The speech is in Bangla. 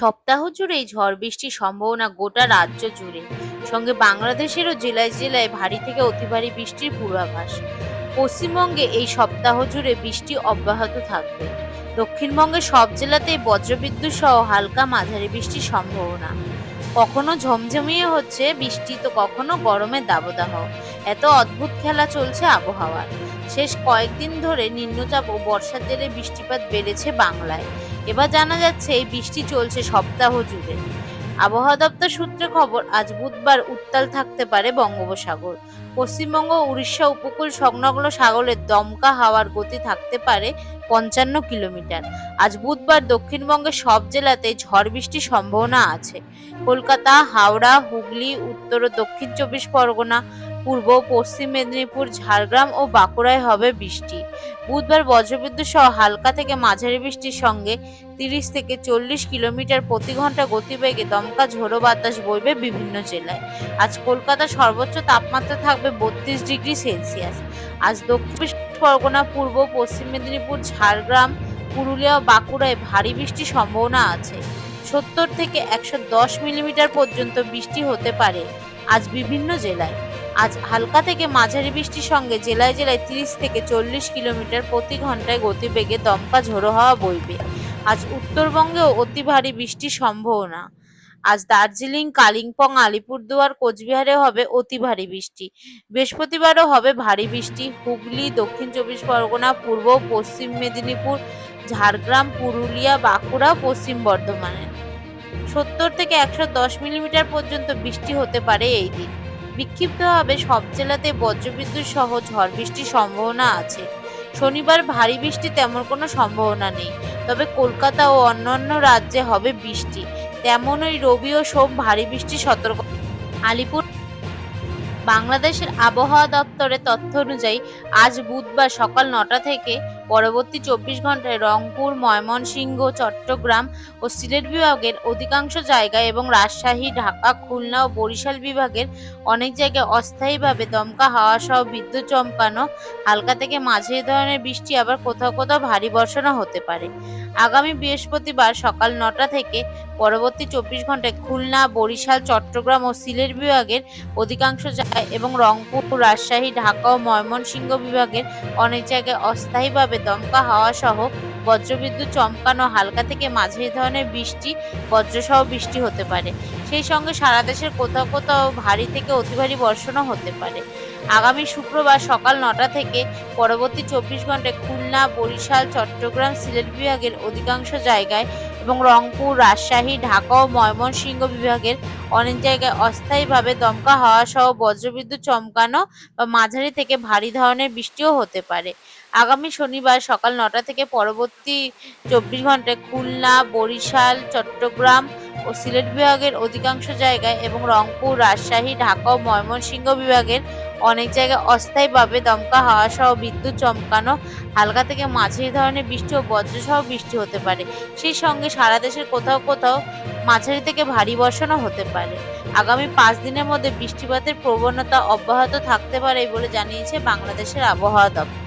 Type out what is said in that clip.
সপ্তাহ জুড়েই ঝড় বৃষ্টির সম্ভাবনা গোটা রাজ্য জুড়ে। সঙ্গে বাংলাদেশেরও জেলায় জেলায় ভারী থেকে অতি ভারী বৃষ্টির পূর্বাভাস। পশ্চিমবঙ্গে এই সপ্তাহ জুড়ে বৃষ্টি অব্যাহত থাকবে। দক্ষিণবঙ্গের সব জেলাতেই বজ্রবিদ্যুৎ সহ হালকা মাঝারি বৃষ্টির সম্ভাবনা। কখনো ঝমঝমিয়ে হচ্ছে, বৃষ্টি তো কখনো গরমের দাবদাহ। এত অদ্ভুত খেলা চলছে আবহাওয়ার শেষ কয়েকদিন ধরে নিম্নচাপ ও বর্ষার জেরে বৃষ্টিপাত বেড়েছে বাংলায়। এবার জানা যাচ্ছে এই বৃষ্টি চলছে সপ্তাহ জুড়ে। আবহাওয়া দপ্তর সূত্রে খবর, আজ বুধবার উত্তাল থাকতে পারে বঙ্গোপসাগর। পশ্চিমবঙ্গ উড়িষ্যা উপকূল সংলগ্ন সাগরের দমকা হাওয়ার গতি থাকতে পারে পঞ্চান্ন কিলোমিটার। আজ বুধবার দক্ষিণবঙ্গের সব জেলাতে ঝড় বৃষ্টির সম্ভাবনা আছে। কলকাতা, হাওড়া, হুগলি, উত্তর ও দক্ষিণ চব্বিশ পরগনা পূর্ব, পশ্চিম মেদিনীপুর, ঝাড়গ্রাম ও বাঁকুড়ায় হবে বৃষ্টি। বুধবার বজ্রবিদ্যুৎ সহ হালকা থেকে মাঝারি বৃষ্টির সঙ্গে তিরিশ থেকে চল্লিশ কিলোমিটার প্রতি ঘণ্টা গতিবেগে দমকা ঝোড়ো বাতাস বইবে বিভিন্ন জেলায়। আজ কলকাতার সর্বোচ্চ তাপমাত্রা থাকবে বত্রিশ ডিগ্রি সেলসিয়াস। আজ দক্ষিণ পরগনা, পূর্ব, পশ্চিম মেদিনীপুর, ঝাড়গ্রাম, পুরুলিয়া ও বাঁকুড়ায় ভারী বৃষ্টির সম্ভাবনা আছে। সত্তর থেকে একশো দশ মিলিমিটার পর্যন্ত বৃষ্টি হতে পারে আজ বিভিন্ন জেলায়। আজ হালকা থেকে মাঝারি বৃষ্টির সঙ্গে জেলায় জেলায় তিরিশ থেকে চল্লিশ কিলোমিটার প্রতি ঘন্টায় গতিবেগে দমকা ঝোড়ো হওয়া বইবে। আজ উত্তরবঙ্গেও অতি ভারী বৃষ্টির সম্ভাবনা। আজ দার্জিলিং, কালিম্পং, আলিপুরদুয়ার, কোচবিহারে হবে অতি ভারী বৃষ্টি। বৃহস্পতিবারও হবে ভারী বৃষ্টি। হুগলি, দক্ষিণ চব্বিশ পরগনা, পূর্ব, পশ্চিম মেদিনীপুর, ঝাড়গ্রাম, পুরুলিয়া, বাঁকুড়া, পশ্চিম বর্ধমানে। সত্তর থেকে একশো দশ মিলিমিটার পর্যন্ত বৃষ্টি হতে পারে এই দিন। বিক্ষিপ্তভাবে সব জেলাতে বজ্রবিদ্যুৎ সহ ঝড় বৃষ্টির সম্ভাবনা আছে। শনিবার ভারী বৃষ্টি তেমন কোনো সম্ভাবনা নেই, তবে কলকাতা ও অন্যান্য রাজ্যে হবে বৃষ্টি। তেমনই রবি ও সোম ভারী বৃষ্টির সতর্ক। আলিপুর বাংলাদেশের আবহাওয়া দপ্তরের তথ্য অনুযায়ী, আজ বুধবার সকাল নটা থেকে পরবর্তী চব্বিশ ঘন্টায় রংপুর, ময়মনসিংহ, চট্টগ্রাম ও সিলেট বিভাগের অধিকাংশ জায়গায় এবং রাজশাহী, ঢাকা, খুলনা ও বরিশাল বিভাগের অনেক জায়গায় অস্থায়ীভাবে দমকা হাওয়া সহ বিদ্যুৎ চমকানো, হালকা থেকে মাঝারি ধরনের বৃষ্টি আবার কোথাও কোথাও ভারী বর্ষণও হতে পারে। আগামী বৃহস্পতিবার সকাল নটা থেকে পরবর্তী চব্বিশ ঘন্টায় খুলনা, বরিশাল, চট্টগ্রাম ও সিলেট বিভাগের অধিকাংশ জায়গায় এবং রংপুর, রাজশাহী, ঢাকা ও ময়মনসিংহ বিভাগের অনেক জায়গায় অস্থায়ীভাবে দমকা হাওয়া সহ বজ্রবিদ্যুৎ চমকানো হালকা থেকে মাঝারি ধরনের বৃষ্টি, বজ্রসহ বৃষ্টি হতে পারে। সেই সঙ্গে সারা দেশের কোথাও কোথাও ভারী থেকে অতি ভারী বর্ষণও হতে পারে। আগামী শুক্রবার সকাল নটা থেকে পরবর্তী চব্বিশ ঘন্টায় খুলনা, বরিশাল, চট্টগ্রাম, সিলেট বিভাগের অধিকাংশ জায়গায় এবং রংপুর, রাজশাহী, ঢাকা ও ময়মনসিংহ বিভাগের অনেক জায়গায় অস্থায়ীভাবে দমকা হাওয়া সহ বজ্রবিদ্যুৎ চমকানো বা মাঝারি থেকে ভারী ধরনের বৃষ্টিও হতে পারে। আগামী শনিবার সকাল নটা থেকে পরবর্তী চব্বিশ ঘন্টায় খুলনা, বরিশাল, চট্টগ্রাম ও সিলেট বিভাগের অধিকাংশ জায়গায় এবং রংপুর, রাজশাহী, ঢাকা ও ময়মনসিংহ বিভাগের অনেক জায়গায় অস্থায়ীভাবে দমকা হাওয়া সহ বিদ্যুৎ চমকানো, হালকা থেকে মাঝারি ধরনের বৃষ্টি ও বজ্রসহ বৃষ্টি হতে পারে। সেই সঙ্গে সারা দেশের কোথাও কোথাও মাঝারি থেকে ভারী বর্ষণও হতে পারে। আগামী পাঁচ দিনের মধ্যে বৃষ্টিপাতের প্রবণতা অব্যাহত থাকতে পারে বলে জানিয়েছে বাংলাদেশের আবহাওয়া দপ্তর।